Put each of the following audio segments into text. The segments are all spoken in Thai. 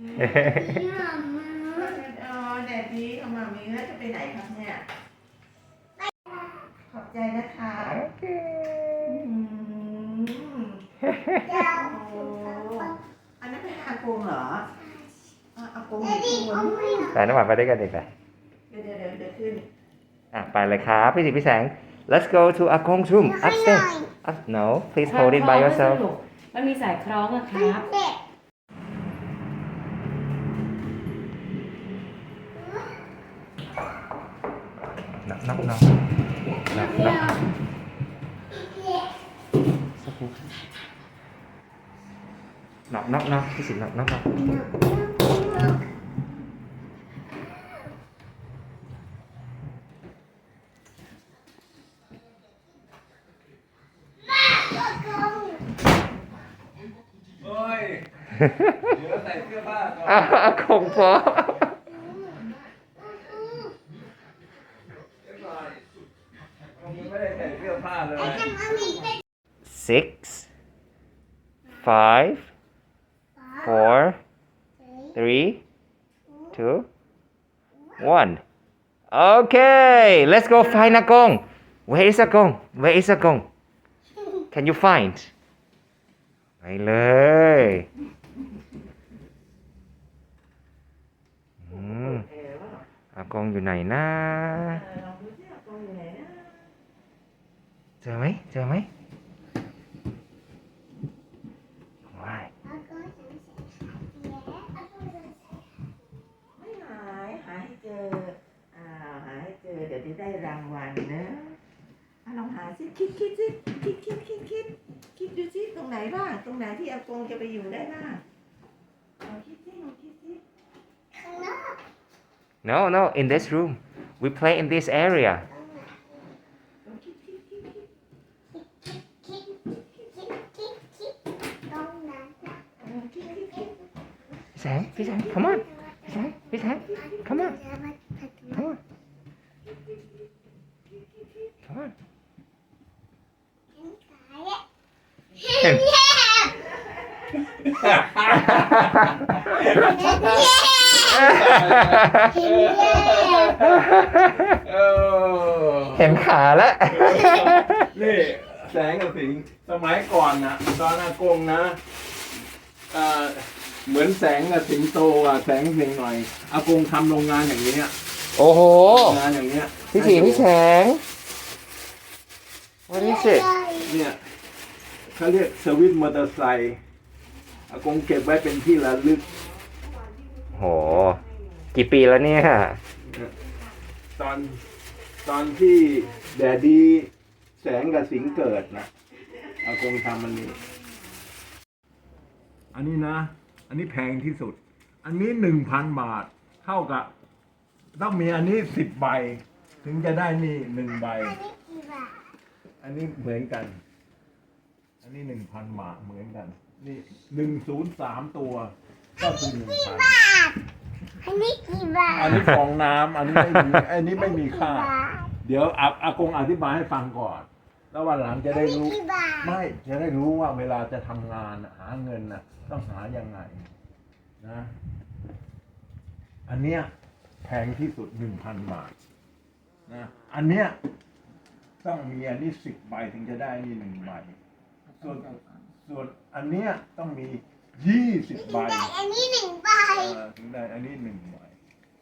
อ๋อแดดดีเอามามีแล้วจะไปไหนครับเนี่ย ขอบใจนะคะ Okay. อืมโอ้อันนั้นเป็นอากงเหรออะอากงอยู่ข้างบนไปน้ำหวานไปด้วยกันเด็กไปเดี๋ยวเดี๋ยวเดี๋ยวเดี๋ยวขึ้น อะไปเลยครับพี่สิพี่แสง let's go to Akong's room upstairs Up, no please hold it by yourself มันมีสายคล้องอะครับ knock knock knock knock knock สักครู่ knock knock knock พี่สิ knock knock knock เฮ้ย เดี๋ยวใส่เสื้อผ้าก่ อนอ้าวอากงพอเรียบร้อยผมยังไม่ได้ใส่เสื้อผ้าเลย six five four three two one okay let's go find Akong where is Akong where is Akong can you find ไปเลยอืมเออว่าอากงอยู่ไหนนะเออลองดูสิอากงอยู่ไหนนะ เจอไหมเจอไหมว้าย ไม่หายหาให้ เจออ่าหาให้เจอเดี๋ยวจะได้รางวัลนะอะลองหาสิคิดคิดสิคิดคิดคิดคิดคิดดูสิตรงไหนบ้างตรงไหนที่อากงจะไปอยู่ได้บ้างลองคิดสิลองคิดสิ no no in this room we play in this area ลองคิดคิดคิดคิดเออคิดคิดคิดพี่แสงพี่แสง come on พี่แสงพี่แสง come on come on come on เออเห็นขาแล้ว นี่แสงกับสิงสมัยก่อนนะตอนอากงนะเอ่อเหมือนแสงกับสิงโตอะแสงสิงหน่อยอากงทำโรงงานอย่างนี้ยโอ้โห โรงงานอย่างเนี้ยพี่สีพี่แสง what is it เนี่ยเขาเรียกสวิตช์มอเตอร์ไซค์ อากงเก็บไว้เป็นที่ระลึก โห กี่ปีแล้วเนี่ย ตอนตอนที่แดดดีแสงกับสิงเกิดนะอากงทำมันนี้ อันนี้นะ อันนี้แพงที่สุด อันนี้หนึ่งพันบาท เท่ากับ ต้องมีอันนี้สิบใบ ถึงจะได้นี่หนึ่งใบ อันนี้เหมือนกัน อันนี้หนึ่งพันบาทเหมือนกัน นี่หนึ่งศูนย์สามตัว ก็คือหนึ่งพันอันนี้กี่บาทอันนี้ฟองน้ำอันนี้ไม่มีอันนี้ไม่มีค่า เดี๋ยวอาอากงอธิบายให้ฟังก่อน แล้ววันหลังจะได้รู้ กี่บาทไม่จะได้รู้ว่าเวลาจะทำงานน่ะหาเงินน่ะต้องหายังไงนะอันเนี้ยแพงที่สุดหนึ่งพันบาทนะอันเนี้ยต้องมีอันนี้สิบใบถึงจะได้นี่หนึ่งใบส่วน ส่วนอันเนี้ยต้องมียี่สิบใบได้อันนี้หนึ่งใบเออถึงได้อันนี้หนึ่งใบ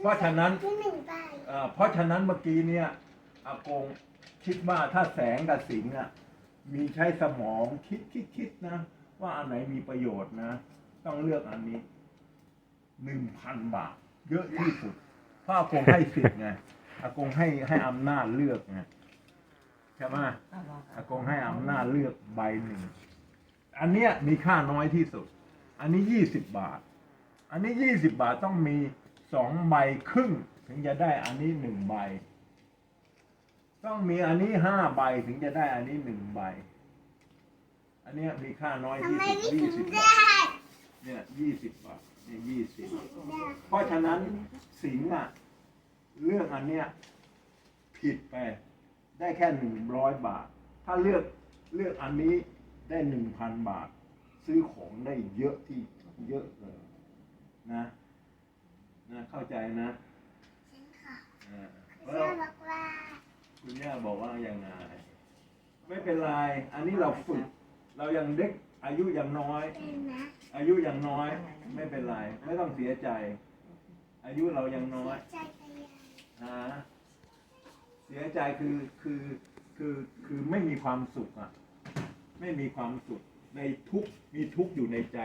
เพราะฉะนั้นที่หนึ่งใบเอ่อเพราะฉะนั้นเมื่อกี้เนี่ยอากงคิดว่าถ้าแสงกับสิงห์อะมีใช้สมองคิดคิดคิดนะ ว่าอันไหนมีประโยชน์นะ ต้องเลือกอันนี้หนึ่งพันบาท เยอะที่สุดเพราะอากงให้สิทธิ์ไงอากงให้ให้อำนาจเลือกไงใช่ไหมอากงให้อำนาจเลือกใบหนึ่ง อันเนี้ยมีค่าน้อยที่สุด อันนี้ยี่สิบบาท อันนี้ยี่สิบบาทต้องมีสองใบครึ่ง ถึงจะได้อันนี้หนึ่งใบ ต้องมีอันนี้ห้าใบถึงจะได้อันนี้หนึ่งใบ อันเนี้ยมีค่าน้อยทำที่ไมสุดไม่ยี่ถึสิงบได้บาท เนี่ยยี่สิบบาทเนี่ยยี่สิบ เพราะฉะนั้นสิงห์อะเลือกอันเนี้ยผิดไปได้แค่หนึ่งร้อยบาท ถ้าเลือกเลือกอันนี้ ได้หนึ่งพันบาท ซื้อของได้เยอะที่เยอะเลยนะเข้าใจนะฉันค่ะอ่าคุณแล้วย่าบอกว่าคุณย่าบอกว่ายังไงไม่เป็นไร อันนี้เราฝึก เรายังเด็กอายุยังน้อย เป็นนะอายุยังน้อย ไม่เป็นไร ไม่ต้องเสียใจ อายุเรายังน้อยใจกันยังฮะเสียใจคือคือคือคือไม่มีความสุขอะ ไม่มีความสุขในทุกข์มีทุกข์อยู่ในใจ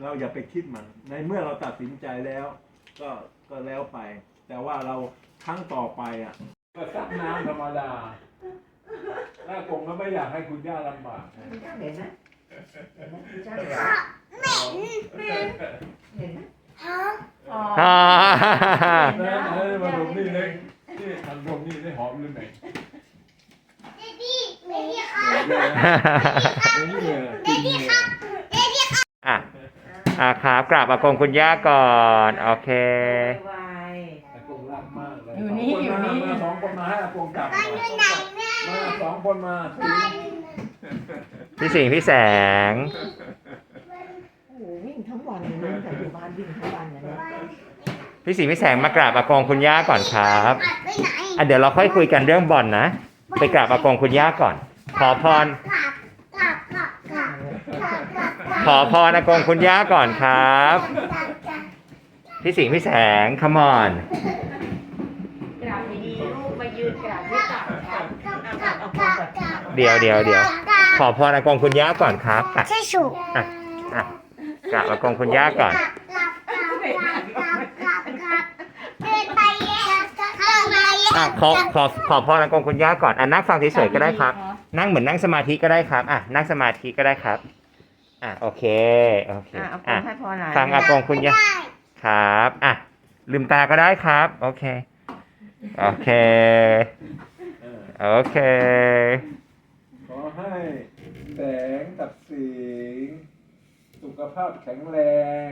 เราอย่าไปคิดมัน ในเมื่อเราตัดสินใจแล้ว ก็ก็แล้วไป แต่ว่าเราครั้งต่อไปอะก็ซักน้ำธรรมดาแม่คงก็ไม่อยากให้คุณย่าลำบากนะคุณย่าเห็นนะเห็นไหมคุณย่าเห็นพ่อแม่เห็นไหมฮะอ๋อฮ่านะเอ้ยมาดมนี่เลยนี่ทำดมนี่ได้หอมหรือไม่เด ดี้เดดี้ครับนี่เลยเดดี้ครับ อะอะครับกราบอากงคุณย่าก่อน โอเค ไวอากงรักมากเลยอยู่นี่สงคอยู่นี่มามาสองคนมาให้อากงจับบ้านอยู่ไหนแม่มาสองคนมาบ้านพี่สิงห์พี่แสง โอ้โหวิ่งทั้งวันเลยนะแต่อยู่บ้านวิ่งทั้งวันเลยนะพี่สิงห์พี่แสงมากราบอากงคุณย่าก่อนครับ อัดไปไหน อะเดี๋ยวเราค่อยคุยกันเรื่องบอลนะ ไปกราบอากงคุณย่าก่อน ขอพรกลับกลับกลับกลับกลับกลับกลับขอพรอากงคุณย่าก่อนครับกลับกลับพี่สิงห์พี่แสง come on กราบดีๆลูกมายืนกราบที่ตักครับกลับกลับกลับกลับเดี๋ยวเดี๋ยวเดี๋ยวขอพรอากงคุณย่าก่อนครับอะใช่สุอะอะกราบอากงคุณย่าก่อน อะขอขอขอพรอากงคุณย่าก่อนอะนั่งฟังเฉยๆก็ได้ครับ นั่งเหมือนนั่งสมาธิก็ได้ครับอะนั่งสมาธิก็ได้ครับ อะโอเคโอเคอะเอาคอะนให้พอหลานฟังอากงคุณย่าได้ครับอะลืมตาก็ได้ครับ โอเคโอเคเออโอเค ขอให้แสงกับสิงห์สุขภาพแข็งแรง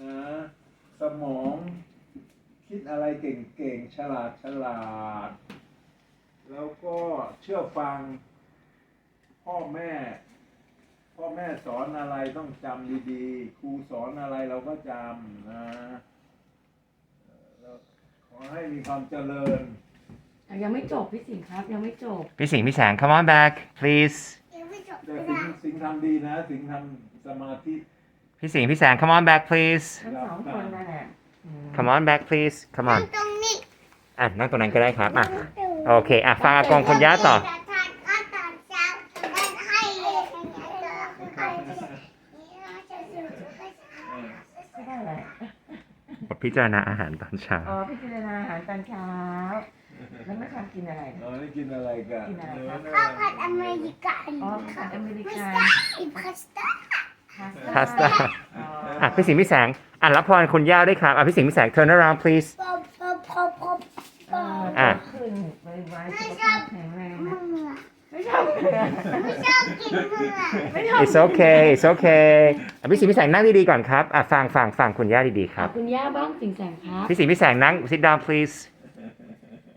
นะ สมอง คิดอะไรเก่งๆ ฉลาดฉลาด แล้วก็เชื่อฟังพ่อแม่ พ่อแม่สอนอะไรต้องจำดีๆ ครูสอนอะไรเราก็จำนะเอ่อแล้วขอให้มีความเจริญอะยังไม่จบพี่สิงห์ครับยังไม่จบ พี่สิงห์พี่แสง come on back please ยังไม่จบแต่ไม่สิงได้ห์สิงห์ทำดีนะ สิงห์ทำสมาธิ พี่สิงห์พี่แสง come on back please ทั้งสองคนนั่นแหละอืม come on back please come นั่ on งตรงนี้อะนั่งตรงนั้นก็ได้ครับอะโอเคอะฟังอากงคุณย่าต่อ จะทานข้าวตอนเช้าแล้วให้เลยให้เลยนี่เราจะซื้อให้ไม่ได้เลยพิจารณาอาหารตอนเช้า อ๋อพิจารณาอาหารตอนเช้า แล้วไม่ทำกินอะไรเออนี่กินอะไรกันกินอะไรครับ ข้าวผัดอเมริกันอ๋อผัดอเมริไม่กันใช่พาสต้าพาสต้า อ๋อ อะพี่สิงห์พี่แสงอะรับพรคุณย่าด้วยครับอะพี่สิงห์พี่แสง turn around please ปอบปอบปอบปอบปอบอะขึ้นไวๆสุขภาพแข็งแรงมืนะอไม่ชอบเลยไม่ชอบกินเมือไม่ชอบ it's okay it's okay อะพี่สิงห์พี่แสงนั่งดีๆก่อนครับอะฟังฟังฟังคุณย่าดีๆคขรัอบบคุณย่าบ้างสิงห์แสงครับพี่สิงห์พี่แสงนั่ง sit down please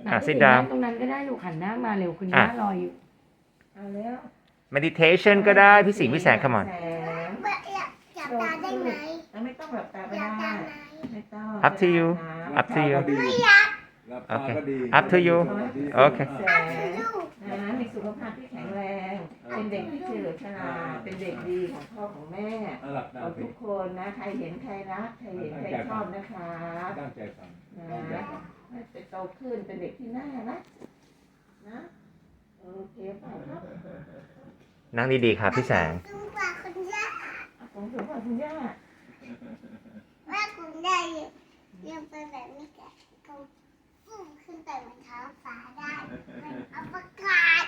อะ sit down งตรงนั้นก็ได้ลูกหันหน้ามาเร็วคุณอะย่ารออยู่ เอาแล้ว meditation ก็ได้พี่สิงห์พี่แสง come on แสงอยากจับตาได้ไหม แล้วไม่ต้องหลับตาก็อยากได้ตาไหมไม่ต้อง Up to you นะ up to you ไม่อยากรับตาก็ดี Up to you โอเค แสอัพงทูยูนะมีสุขภาพที่แข็งแรง เป็นเด็กที่เฉลียวฉลาดเป็นเด็กดีของพ่อของแม่เอาหลับตาเราไปทุกคนนะ ใครเห็นใครรัก ใครเห็นใครชอบนะคะตั้งใจฟังนะตั้งใจฟังให้ไปโตขึ้นเป็นเด็กที่น่ารักนะโอเคเปล่าครับนั่งดีๆครับพี่แสงสูงกว่าคุณย่าผมถือว่าคุณย่า ว่าคุณย่ายังไปแบบนี้แกเขาพุ่งขึ้นไปบนท้องฟ้าได้เป็นอวกาศ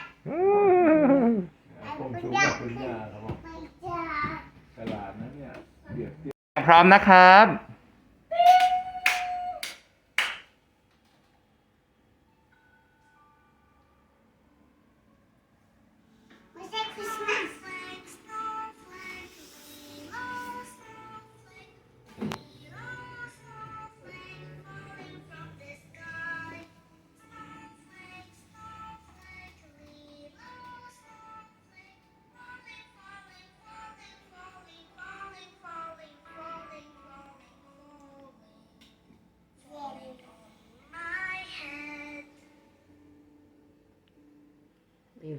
คงสูงกว่าคุณย่าเขาบอกไม่จ้าฉลาดนะเนี่ยเปรียบเทียบ พร้อมนะครับ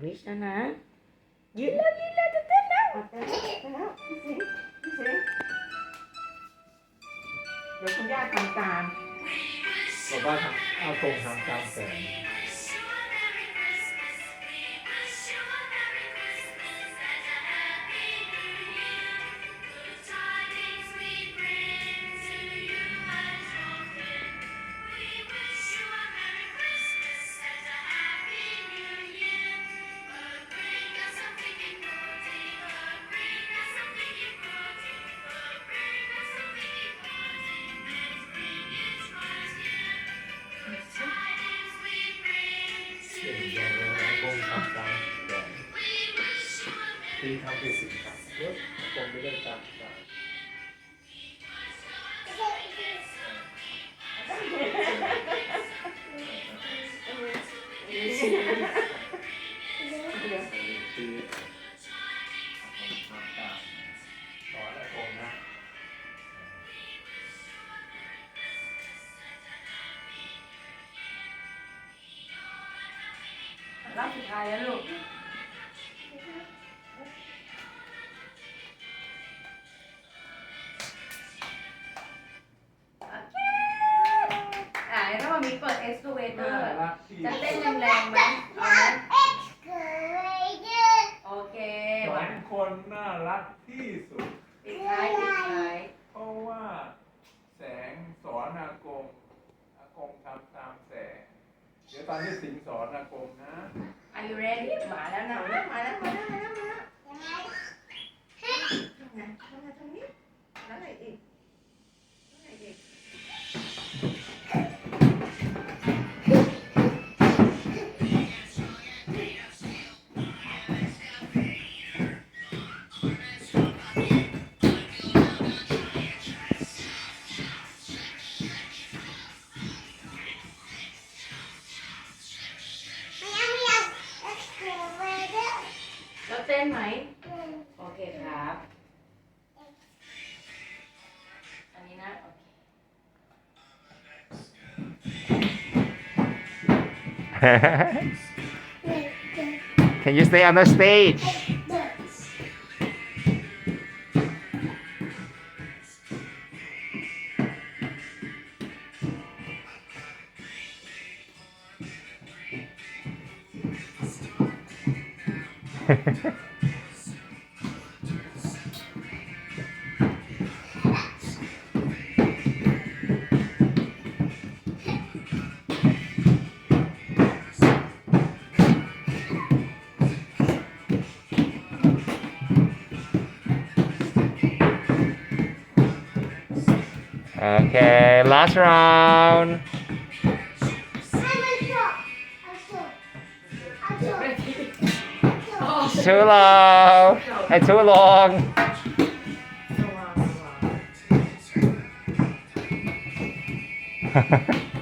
วิชนะนะยืนแล้วยืนแล้วจะเต้นแล้วเอาไปแล้วไปแล้วพี่สิงพี่สิงเดี๋ยวคุณย่าทำตามบอกว่าทำเอาตรงทำตามแสง ที่ทำเป็นสิ่งต่างเยอะคงไม่ได้ตามตามคือทำตามสอนและคงนะรอบสุดท้ายแล้วลูก อ่าแล้วถ้ามันมีเปิด excavator รักที่จะเต้นแรงๆไหมเอาไหมเคยยืดโอเคสอวันนคนน่ารักที่สุด ปิดท้ายปิดท้ายเพราะว่า แสงสอนอากงอากงทำตามแสง เดี๋ยวตอนที่สิงสอนอากงนะ Are you ready มาแล้วนะมาแล้วมาแล้วมาแล้วมาแล้วมาแล้วยังไงทำไงทำไงตรงนี้แล้วอะไรอีก Can you stay on the stage? Okay, last round. Too low and too long.